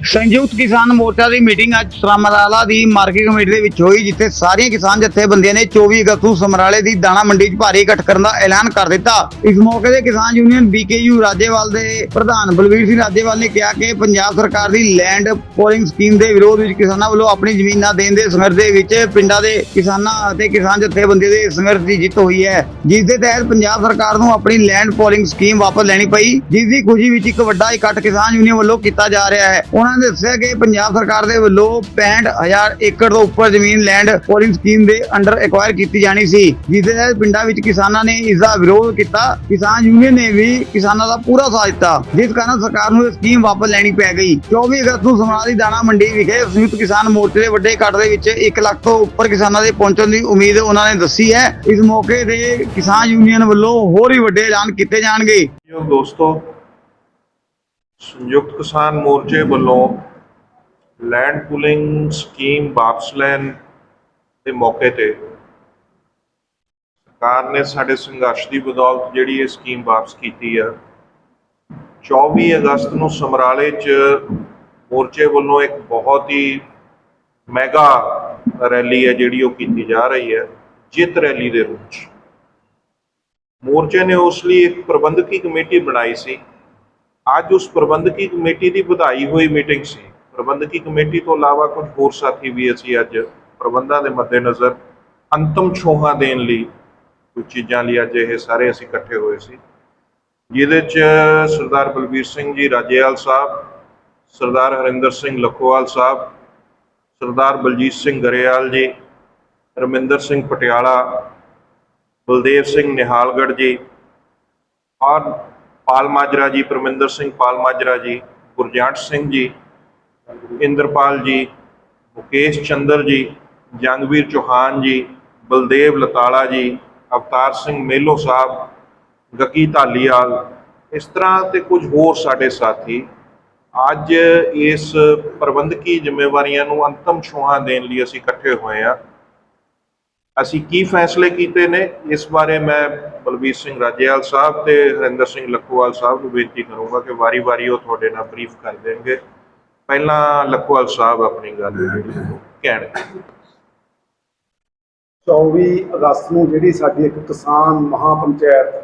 ਸੰਯੁਕਤ ਕਿਸਾਨ ਮੋਰਚਾ ਦੀ ਮੀਟਿੰਗ ਅੱਜ ਸਮਰਾਲਾ ਦੀ market committee ਦੇ ਵਿੱਚ ਹੋਈ, ਜਿੱਥੇ ਸਾਰੀਆਂ ਕਿਸਾਨ ਜਥੇਬੰਦੀਆਂ ਨੇ 24 ਅਗਸਤ ਨੂੰ ਸਮਰਾਲੇ ਦੀ ਦਾਣਾ ਮੰਡੀ 'ਚ ਭਾਰੀ ਇਕੱਠ ਕਰਨ ਦਾ ਐਲਾਨ ਕਰ ਦਿੱਤਾ। ਇਸ ਮੌਕੇ ਤੇ ਕਿਸਾਨ ਯੂਨੀਅਨ ਬੀਕੇਯੂ ਰਾਜੇਵਾਲ ਦੇ ਪ੍ਰਧਾਨ ਬਲਵੀਰ ਸਿੰਘ ਰਾਜੇਵਾਲ ਨੇ ਕਿਹਾ ਕਿ ਪੰਜਾਬ ਸਰਕਾਰ ਦੀ ਲੈਂਡ ਪੋਲਿੰਗ ਸਕੀਮ ਦੇ ਵਿਰੋਧ ਵਿੱਚ ਕਿਸਾਨਾਂ ਵੱਲੋਂ ਆਪਣੀ ਜ਼ਮੀਨਾਂ ਦੇਣ ਦੇ ਸੰਘਰਸ਼ ਦੇ ਵਿੱਚ ਪਿੰਡਾਂ ਦੇ ਕਿਸਾਨਾਂ ਅਤੇ ਕਿਸਾਨ ਜਥੇਬੰਦੀਆਂ ਦੇ ਸੰਘਰਸ਼ ਦੀ ਜਿੱਤ ਹੋਈ ਹੈ। ਜਿਸ ਦੇ ਤਹਿਤ ਪੰਜਾਬ ਸਰਕਾਰ ਨੂੰ ਆਪਣੀ ਲੈਂਡ ਪੋਲਿੰਗ ਸਕੀਮ ਵਾਪਸ ਲੈਣੀ ਪਈ, ਜਿਸ ਦੀ ਖੁਸ਼ੀ ਵਿੱਚ ਇੱਕ ਵੱਡਾ ਇਕੱਠ ਕਿਸਾਨ ਯੂਨੀਅਨ ਵੱਲੋਂ ਕੀਤਾ ਜਾ ਰਿਹਾ ਹੈ। ਉਹਨਾਂ ਨੇ ਦੱਸਿਆ ਕਿ ਪੰਜਾਬ ਸਰਕਾਰ ਦੇ ਵੱਲੋਂ 65000 ਏਕੜ ਤੋਂ ਉੱਪਰ ਜ਼ਮੀਨ ਲੈਂਡ ਪੋਲਿੰਗ ਸਕੀਮ ਦੇ ਅੰਡਰ ਐਕਵਾਇਰ ਕੀਤੀ ਜਾਣੀ ਸੀ ਜਿਸ ਦੇ ਤਹਿਤ ਪਿੰਡਾਂ ਵਿੱਚ ਕਿਸਾਨਾਂ ਨੇ ਇਸ ਦਾ ਵਿਰੋਧ ਕੀਤਾ। ਕਿਸਾਨ ਯੂਨੀਅਨ ਨੇ ਵੀ ਕਿਸਾਨਾਂ ਦਾ ਪੂਰਾ ਸਾਥ ਦਿੱਤਾ, ਜਿਸ ਕਾਰਨ ਸਰਕਾਰ ਨੂੰ ਇਹ ਸਕੀਮ ਵਾਪਸ ਲੈਣੀ ਪੈ ਗਈ। 24 ਅਗਸਤ ਨੂੰ ਸਮਰਾਲਾ ਦੀ ਦਾਣਾ ਮੰਡੀ ਵਿਖੇ ਸੰਯੁਕਤ ਕਿਸਾਨ ਮੋਰਚੇ ਦੇ ਵੱਡੇ ਇਕੱਠ ਦੇ ਵਿੱਚ 1 ਲੱਖ ਤੋਂ ਉੱਪਰ ਕਿਸਾਨਾਂ ਦੇ ਪਹੁੰਚਣ ਦੀ ਉਮੀਦ ਉਹਨਾਂ ਨੇ ਦੱਸੀ ਹੈ। ਇਸ ਮੌਕੇ ਤੇ ਕਿਸਾਨ ਯੂਨੀਅਨ ਵੱਲੋਂ ਹੋਰ ਹੀ ਵੱਡੇ ਐਲਾਨ ਕੀਤੇ ਜਾਣਗੇ। ਦੋਸਤੋ ਸੰਯੁਕਤ ਕਿਸਾਨ ਮੋਰਚੇ ਵੱਲੋਂ ਲੈਂਡ ਪੂਲਿੰਗ ਸਕੀਮ ਵਾਪਸ ਲੈਣ ਦੇ ਮੌਕੇ ਤੇ ਸਰਕਾਰ ਨੇ ਸਾਡੇ ਸੰਘਰਸ਼ ਦੀ ਬਦੌਲਤ ਜਿਹੜੀ ਇਹ ਸਕੀਮ ਵਾਪਸ ਕੀਤੀ ਆ 24 ਅਗਸਤ ਨੂੰ ਸਮਰਾਲੇ 'ਚ ਮੋਰਚੇ ਵੱਲੋਂ ਇੱਕ ਬਹੁਤ ਹੀ ਮੈਗਾ ਰੈਲੀ ਹੈ ਜਿਹੜੀ ਉਹ ਕੀਤੀ ਜਾ ਰਹੀ ਹੈ, ਜਿੱਤ ਰੈਲੀ ਦੇ ਰੂਪ 'ਚ। ਮੋਰਚੇ ਨੇ ਉਸ ਲਈ ਇੱਕ ਪ੍ਰਬੰਧਕੀ ਕਮੇਟੀ ਬਣਾਈ ਸੀ। ਅੱਜ ਉਸ ਪ੍ਰਬੰਧਕੀ ਕਮੇਟੀ ਦੀ ਵਧਾਈ ਹੋਈ ਮੀਟਿੰਗ ਸੀ। ਪ੍ਰਬੰਧਕੀ ਕਮੇਟੀ ਤੋਂ ਇਲਾਵਾ ਕੁਝ ਹੋਰ ਸਾਥੀ ਵੀ ਅਸੀਂ ਅੱਜ ਪ੍ਰਬੰਧਾਂ ਦੇ ਮੱਦੇਨਜ਼ਰ ਅੰਤਮ ਛੋਹਾਂ ਦੇਣ ਲਈ ਕੁਝ ਚੀਜ਼ਾਂ ਲਈ ਅੱਜ ਇਹ ਸਾਰੇ ਅਸੀਂ ਇਕੱਠੇ ਹੋਏ ਸੀ। ਜਿਹਦੇ ਚ ਸਰਦਾਰ ਬਲਬੀਰ ਸਿੰਘ ਜੀ ਰਾਜੇਵਾਲ ਸਾਹਿਬ, ਸਰਦਾਰ ਹਰਿੰਦਰ ਸਿੰਘ ਲਖੋਵਾਲ ਸਾਹਿਬ, ਸਰਦਾਰ ਬਲਜੀਤ ਸਿੰਘ ਗਰੇਵਾਲ ਜੀ, ਰਮਿੰਦਰ ਸਿੰਘ ਪਟਿਆਲਾ, ਬਲਦੇਵ ਸਿੰਘ ਨਿਹਾਲਗੜ੍ਹ ਜੀ ਔਰ ਪਾਲ ਮਾਜਰਾ ਜੀ, ਪਰਮਿੰਦਰ ਸਿੰਘ ਪਾਲ ਮਾਜਰਾ ਜੀ, ਗੁਰਜੰਟ ਸਿੰਘ ਜੀ, ਇੰਦਰਪਾਲ ਜੀ, ਮੁਕੇਸ਼ ਚੰਦਰ ਜੀ, ਜੰਗਵੀਰ ਚੌਹਾਨ ਜੀ, ਬਲਦੇਵ ਲਤਾਲਾ ਜੀ, ਅਵਤਾਰ ਸਿੰਘ ਮੇਲੋ ਸਾਹਿਬ, ਗਕੀ ਧਾਲੀਵਾਲ। ਇਸ ਤਰ੍ਹਾਂ ਤੇ ਕੁਝ ਹੋਰ ਸਾਡੇ ਸਾਥੀ। ਅੱਜ ਇਸ ਪ੍ਰਬੰਧਕੀ ਜ਼ਿੰਮੇਵਾਰੀਆਂ ਨੂੰ ਅੰਤਮ ਛੋਹਾਂ ਦੇਣ ਲਈ ਅਸੀਂ ਇਕੱਠੇ ਹੋਏ ਹਾਂ। ਅਸੀਂ ਕੀ ਫੈਸਲੇ ਕੀਤੇ ਨੇ? ਇਸ ਬਾਰੇ ਮੈਂ ਬਲਬੀਰ ਸਿੰਘ ਰਾਜੇਵਾਲ ਸਾਹਿਬ ਤੇ ਹਰਿੰਦਰ ਸਿੰਘ ਲੱਖੋਵਾਲ ਸਾਹਿਬ ਨੂੰ ਬੇਨਤੀ ਕਰੂੰਗਾ ਕਿ ਵਾਰੀ-ਵਾਰੀ ਉਹ ਤੁਹਾਡੇ ਨਾਲ ਬਰੀਫ ਕਰ ਦੇਣਗੇ। ਪਹਿਲਾਂ ਲੱਖੋਵਾਲ ਸਾਹਿਬ ਆਪਣੀ ਗੱਲ ਜਿਹੜੀ ਉਹ ਕਹਿਣਗੇ 24 ਅਗਸਤ ਨੂੰ ਜਿਹੜੀ ਸਾਡੀ ਇੱਕ ਕਿਸਾਨ ਮਹਾਪੰਚਾਇਤ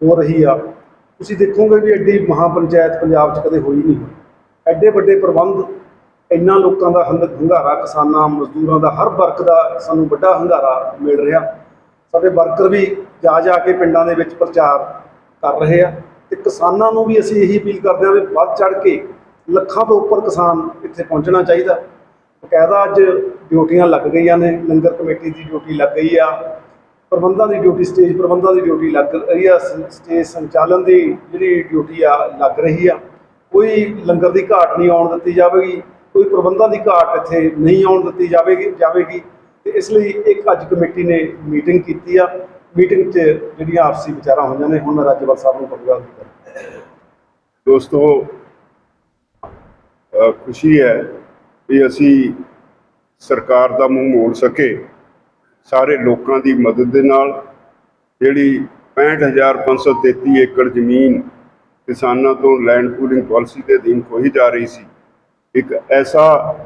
ਹੋ ਰਹੀ ਆ, ਤੁਸੀਂ ਦੇਖੋਗੇ ਵੀ ਐਡੀ ਮਹਾਪੰਚਾਇਤ ਪੰਜਾਬ 'ਚ ਕਦੇ ਹੋਈ ਨਹੀਂ। ਐਡੇ ਵੱਡੇ ਪ੍ਰਬੰਧ ਇੰਨਾ ਲੋਕਾਂ ਦਾ ਹੰਗ- ਹੰਗਾਰਾ, ਕਿਸਾਨਾਂ, ਮਜ਼ਦੂਰਾਂ ਦਾ, ਹਰ ਵਰਗ ਦਾ ਸਾਨੂੰ ਵੱਡਾ ਹੰਗਾਰਾ ਮਿਲ ਰਿਹਾ। ਸਾਡੇ ਵਰਕਰ ਵੀ ਜਾ ਜਾ ਕੇ ਪਿੰਡਾਂ ਦੇ ਵਿੱਚ ਪ੍ਰਚਾਰ ਕਰ ਰਹੇ ਆ ਤੇ ਕਿਸਾਨਾਂ ਨੂੰ ਵੀ ਅਸੀਂ ਇਹੀ ਅਪੀਲ ਕਰਦੇ ਹਾਂ ਵੀ ਵੱਧ ਚੜ ਕੇ ਲੱਖਾਂ ਤੋਂ ਉੱਪਰ ਕਿਸਾਨ ਇੱਥੇ ਪਹੁੰਚਣਾ ਚਾਹੀਦਾ। ਬਕਾਇਦਾ ਅੱਜ ਡਿਊਟੀਆਂ ਲੱਗ ਗਈਆਂ ਨੇ, ਲੰਗਰ ਕਮੇਟੀ ਦੀ ਡਿਊਟੀ ਲੱਗ ਗਈ ਆ, ਪ੍ਰਬੰਧਾਂ ਦੀ ਡਿਊਟੀ, ਸਟੇਜ ਪ੍ਰਬੰਧਾਂ ਦੀ ਡਿਊਟੀ ਲੱਗ ਰਹੀ ਆ ਸਟੇਜ ਸੰਚਾਲਨ ਦੀ ਜਿਹੜੀ ਡਿਊਟੀ ਆ, ਲੱਗ ਰਹੀ ਆ। ਕੋਈ ਲੰਗਰ ਦੀ ਘਾਟ ਨਹੀਂ ਆਉਣ ਦਿੱਤੀ ਜਾਵੇਗੀ। ਕੋਈ ਪ੍ਰਬੰਧਾਂ ਦੀ ਘਾਟ ਇੱਥੇ ਨਹੀਂ ਆਉਣ ਦਿੱਤੀ ਜਾਵੇਗੀ ਜਾਵੇਗੀ। ਤੇ ਇਸ ਲਈ ਇੱਕ ਅੱਜ ਕਮੇਟੀ ਨੇ ਮੀਟਿੰਗ ਕੀਤੀ ਆ। ਮੀਟਿੰਗ 'ਚ ਜਿਹੜੀਆਂ ਆਪਸੀ ਵਿਚਾਰਾਂ ਹੋਈਆਂ ਨੇ, ਹੁਣ ਮੈਂ ਰਾਜਪਾਲ ਸਾਹਿਬ ਨੂੰ ਕਹੂੰਗਾ ਦੋਸਤੋ ਖੁਸ਼ੀ ਹੈ ਕਿ ਅਸੀਂ ਸਰਕਾਰ ਦਾ ਮੂੰਹ ਮੋੜ ਸਕੇ। ਸਾਰੇ ਲੋਕਾਂ ਦੀ ਮਦਦ ਦੇ ਨਾਲ ਜਿਹੜੀ 65533 ਏਕੜ ਜ਼ਮੀਨ ਕਿਸਾਨਾਂ ਤੋਂ ਲੈਂਡ ਪੂਲਿੰਗ ਪਾਲਿਸੀ ਦੇ ਅਧੀਨ ਖੋਹੀ ਜਾ ਰਹੀ ਸੀ ਇੱਕ ਐਸਾ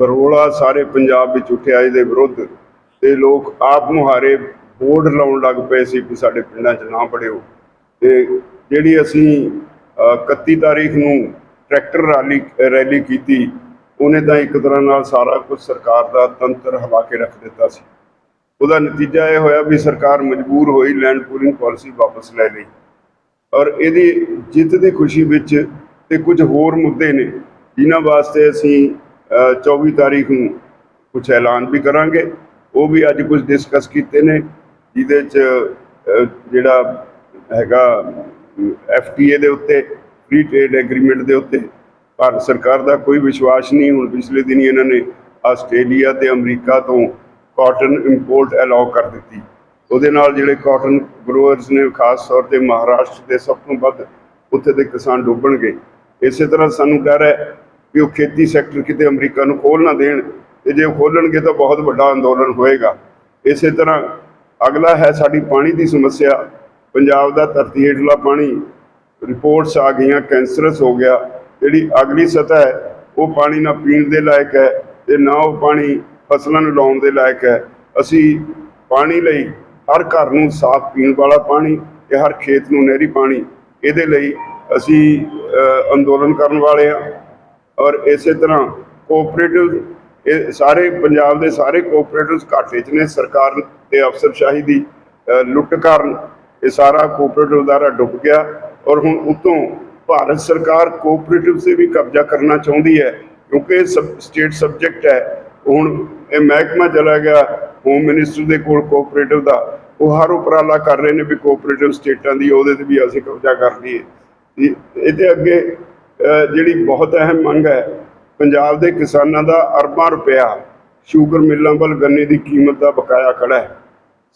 ਬਰੋਲਾ ਸਾਰੇ ਪੰਜਾਬ ਵਿੱਚ ਉੱਠਿਆ ਇਹਦੇ ਵਿਰੁੱਧ ਤੇ ਲੋਕ ਆਪ ਮੁਹਾਰੇ ਬੋਰਡ ਲਾਉਣ ਲੱਗ ਪਏ ਸੀ ਕਿ ਸਾਡੇ ਪਿੰਡਾਂ 'ਚ ਨਾ ਪੜਿਓ। ਤੇ ਜਿਹੜੀ ਅਸੀਂ ਅ, 31 ਤਾਰੀਖ ਨੂੰ ਟਰੈਕਟਰ ਰੈਲੀ ਰੈਲੀ ਕੀਤੀ ਉਹਨੇ ਤਾਂ ਇੱਕ ਤਰ੍ਹਾਂ ਨਾਲ ਸਾਰਾ ਕੁਝ ਸਰਕਾਰ ਦਾ ਤੰਤਰ ਹਵਾ ਕੇ ਰੱਖ ਦਿੱਤਾ ਸੀ। ਉਹਦਾ ਨਤੀਜਾ ਇਹ ਹੋਇਆ ਵੀ ਸਰਕਾਰ ਮਜਬੂਰ ਹੋਈ ਲੈਂਡ ਪੂਲਿੰਗ ਪਾਲਿਸੀ ਵਾਪਸ ਲੈ ਲਈ। ਔਰ ਇਹਦੀ ਜਿੱਤ ਦੀ ਖੁਸ਼ੀ ਵਿੱਚ ਤੇ ਕੁਝ ਹੋਰ ਮੁੱਦੇ ਨੇ। ਜਿਨ੍ਹਾਂ ਵਾਸਤੇ ਅਸੀਂ ਅ, 24 ਤਾਰੀਖ ਨੂੰ ਕੁਝ ਐਲਾਨ ਵੀ ਕਰਾਂਗੇ। ਉਹ ਵੀ ਅੱਜ ਕੁਝ ਡਿਸਕਸ ਕੀਤੇ ਨੇ ਜਿਹਦੇ ਚ ਜਿਹੜਾ ਹੈਗਾ ਐਫਟੀਏ ਦੇ ਉੱਤੇ ਫ੍ਰੀ ਟ੍ਰੇਡ ਐਗਰੀਮੈਂਟ ਦੇ ਉੱਤੇ ਭਾਰਤ ਸਰਕਾਰ ਦਾ ਕੋਈ ਵਿਸ਼ਵਾਸ ਨਹੀਂ। ਹੁਣ ਪਿਛਲੇ ਦਿਨੀ ਇਹਨਾਂ ਨੇ ਆਸਟ੍ਰੇਲੀਆ ਤੇ ਅਮਰੀਕਾ ਤੋਂ ਕਾਟਨ ਇੰਪੋਰਟ ਅਲਾਉ ਕਰ ਦਿੱਤੀ। ਉਹਦੇ ਨਾਲ ਜਿਹੜੇ ਕਾਟਨ ਗਰੋਅਰਸ ਨੇ ਖਾਸ ਤੌਰ ਤੇ ਮਹਾਰਾਸ਼ਟਰ ਦੇ ਸਭ ਤੋਂ ਵੱਧ ਉੱਥੇ ਦੇ ਕਿਸਾਨ ਡੁੱਬਣਗੇ। ਇਸੇ ਤਰ੍ਹਾਂ ਸਾਨੂੰ ਡਰ ਹੈ ਵੀ ਉਹ ਖੇਤੀ ਸੈਕਟਰ ਕਿਤੇ ਅਮਰੀਕਾ ਨੂੰ ਖੋਲ ਨਾ ਦੇਣ, ਤੇ ਜੇ ਉਹ ਖੋਲਣਗੇ ਤਾਂ ਬਹੁਤ ਵੱਡਾ ਅੰਦੋਲਨ ਹੋਏਗਾ। ਇਸੇ ਤਰ੍ਹਾਂ ਅਗਲਾ ਹੈ ਸਾਡੀ ਪਾਣੀ ਦੀ ਸਮੱਸਿਆ। ਪੰਜਾਬ ਦਾ ਧਰਤੀ ਹੇਠਲਾ ਪਾਣੀ, ਰਿਪੋਰਟਸ ਆ ਗਈਆਂ, ਕੈਂਸਰਸ ਹੋ ਗਿਆ। ਜਿਹੜੀ ਅਗਲੀ ਸਤਹ ਹੈ, ਉਹ ਪਾਣੀ ਨਾ ਪੀਣ ਦੇ ਲਾਇਕ ਹੈ, ਤੇ ਨਾ ਉਹ ਪਾਣੀ ਫਸਲਾਂ ਨੂੰ ਲਾਉਣ ਦੇ ਲਾਇਕ ਹੈ। ਅਸੀਂ ਪਾਣੀ ਲਈ ਹਰ ਘਰ ਨੂੰ ਸਾਫ਼ ਪੀਣ ਵਾਲਾ ਪਾਣੀ ਤੇ ਹਰ ਖੇਤ ਨੂੰ ਨਹਿਰੀ ਪਾਣੀ, ਇਹਦੇ ਲਈ ਅਸੀਂ ਅੰਦੋਲਨ ਕਰਨ ਵਾਲੇ ਹਾਂ। ਔਰ ਇਸੇ ਤਰ੍ਹਾਂ ਕੋਆਪਰੇਟਿਵ ਇਹ ਸਾਰੇ ਪੰਜਾਬ ਦੇ ਸਾਰੇ ਕੋਆਪਰੇਟਿਵਸ ਘਾਟੇ 'ਚ ਨੇ, ਸਰਕਾਰ ਤੇ ਅਫਸਰਸ਼ਾਹੀ ਦੀ ਲੁੱਟ ਕਾਰਨ ਇਹ ਸਾਰਾ ਕੋਆਪਰੇਟਿਵ ਅਦਾਰਾ ਡੁੱਬ ਗਿਆ ਔਰ ਹੁਣ ਉਤੋਂ ਭਾਰਤ ਸਰਕਾਰ ਕੋਆਪਰੇਟਿਵ ਤੇ ਵੀ ਕਬਜ਼ਾ ਕਰਨਾ ਚਾਹੁੰਦੀ ਹੈ, ਕਿਉਂਕਿ ਇਹ ਸਬ ਸਟੇਟ ਸਬਜੈਕਟ ਹੈ। ਹੁਣ ਇਹ ਮਹਿਕਮਾ ਚਲਾ ਗਿਆ ਹੋਮ ਮਿਨਿਸਟਰ ਦੇ ਕੋਲ ਕੋਆਪਰੇਟਿਵ ਦਾ, ਉਹ ਹਰ ਉਪਰਾਲਾ ਕਰ ਰਹੇ ਨੇ ਵੀ ਕੋਆਪਰੇਟਿਵ ਸਟੇਟਾਂ ਦੀ, ਉਹਦੇ ਤੇ ਵੀ ਅਸੀਂ ਕਬਜ਼ਾ ਕਰ ਲਈਏ। ਇਹਦੇ ਅੱਗੇ ਜਿਹੜੀ ਬਹੁਤ ਅਹਿਮ ਮੰਗ ਹੈ, ਪੰਜਾਬ ਦੇ ਕਿਸਾਨਾਂ ਦਾ ਅਰਬਾਂ ਰੁਪਇਆ ਸ਼ੂਗਰ ਮਿੱਲਾਂ ਵੱਲ ਗੰਨੇ ਦੀ ਕੀਮਤ ਦਾ ਬਕਾਇਆ ਖੜਾ ਹੈ।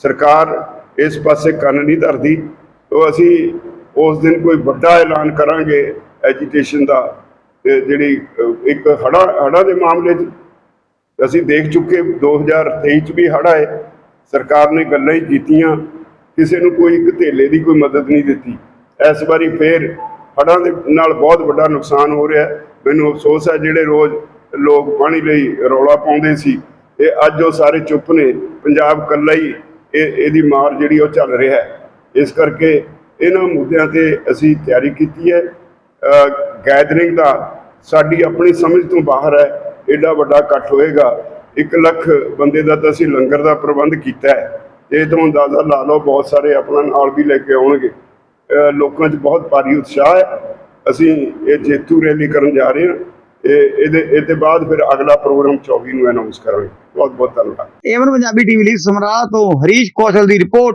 ਸਰਕਾਰ ਇਸ ਪਾਸੇ ਕੰਨ ਨਹੀਂ ਧਰਦੀ। ਤੋਂ ਅਸੀਂ ਉਸ ਦਿਨ ਕੋਈ ਵੱਡਾ ਐਲਾਨ ਕਰਾਂਗੇ ਐਜੀਟੇਸ਼ਨ ਦਾ ਜਿਹੜੀ ਇੱਕ ਹੜਾ ਹੜਾ ਦੇ ਮਾਮਲੇ 'ਚ ਅਸੀਂ ਦੇਖ ਚੁੱਕੇ 2023 ਚ ਵੀ ਹੜ੍ਹ ਹੈ ਸਰਕਾਰ ਨੇ ਗੱਲਾਂ ਹੀ ਕੀਤੀਆਂ, ਕਿਸੇ ਨੂੰ ਕੋਈ ਇੱਕ ਧੇਲੇ ਦੀ ਕੋਈ ਮਦਦ ਨਹੀਂ ਦਿੱਤੀ। ਇਸ ਵਾਰੀ ਫੇਰ ਹੜ੍ਹਾਂ ਦੇ ਨਾਲ ਬਹੁਤ ਵੱਡਾ ਨੁਕਸਾਨ ਹੋ ਰਿਹਾ ਮੈਨੂੰ ਅਫਸੋਸ ਹੈ, ਜਿਹੜੇ ਰੋਜ਼ ਲੋਕ ਪਾਣੀ ਲਈ ਰੌਲਾ ਪਾਉਂਦੇ ਸੀ, ਇਹ ਅੱਜ ਉਹ ਸਾਰੇ ਚੁੱਪ ਨੇ। ਪੰਜਾਬ ਇਕੱਲਾ ਹੀ ਇਹਦੀ ਮਾਰ ਜਿਹੜੀ ਉਹ ਚੱਲ ਰਿਹਾ ਹੈ। ਇਸ ਕਰਕੇ ਇਹਨਾਂ ਮੁੱਦਿਆਂ ਤੇ ਅਸੀਂ ਤਿਆਰੀ ਕੀਤੀ ਹੈ। ਗੈਦਰਿੰਗ ਦਾ ਸਾਡੀ ਆਪਣੀ ਸਮਝ ਤੋਂ ਬਾਹਰ ਹੈ। ਐਡਾ ਵੱਡਾ ਇਕੱਠ ਹੋਏਗਾ। 1 ਲੱਖ ਬੰਦੇ ਦਾ ਤਾਂ ਅਸੀਂ ਲੰਗਰ ਦਾ ਪ੍ਰਬੰਧ ਕੀਤਾ ਹੈ। ਇਹ ਤੋਂ ਅੰਦਾਜ਼ਾ ਲਾ ਲਓ, ਬਹੁਤ ਸਾਰੇ ਆਪਣਾ ਨਾਲ ਵੀ ਲੈ ਕੇ ਆਉਣਗੇ। ਲੋਕਾਂ 'ਚ ਬਹੁਤ ਭਾਰੀ ਉਤਸ਼ਾਹ ਹੈ। ਅਸੀਂ ਇਹ ਜੇਤੂ ਰੈਲੀ ਕਰਨ ਜਾ ਰਹੇ ਹਾਂ। ਇਹ, ਇਹਦੇ ਇਹਦੇ ਬਾਅਦ ਫਿਰ ਅਗਲਾ ਪ੍ਰੋਗਰਾਮ 24 ਨੂੰ ਅਨਾਉਂਸ ਕਰਾਂਗੇ। ਬਹੁਤ ਬਹੁਤ ਧੰਨਵਾਦ ਏਵਨ ਪੰਜਾਬੀ ਟੀਵੀ ਲਈ ਸਮਰਾਹ ਤੋਂ ਹਰੀਸ਼ ਕੌਸ਼ਲ ਦੀ ਰਿਪੋਰਟ।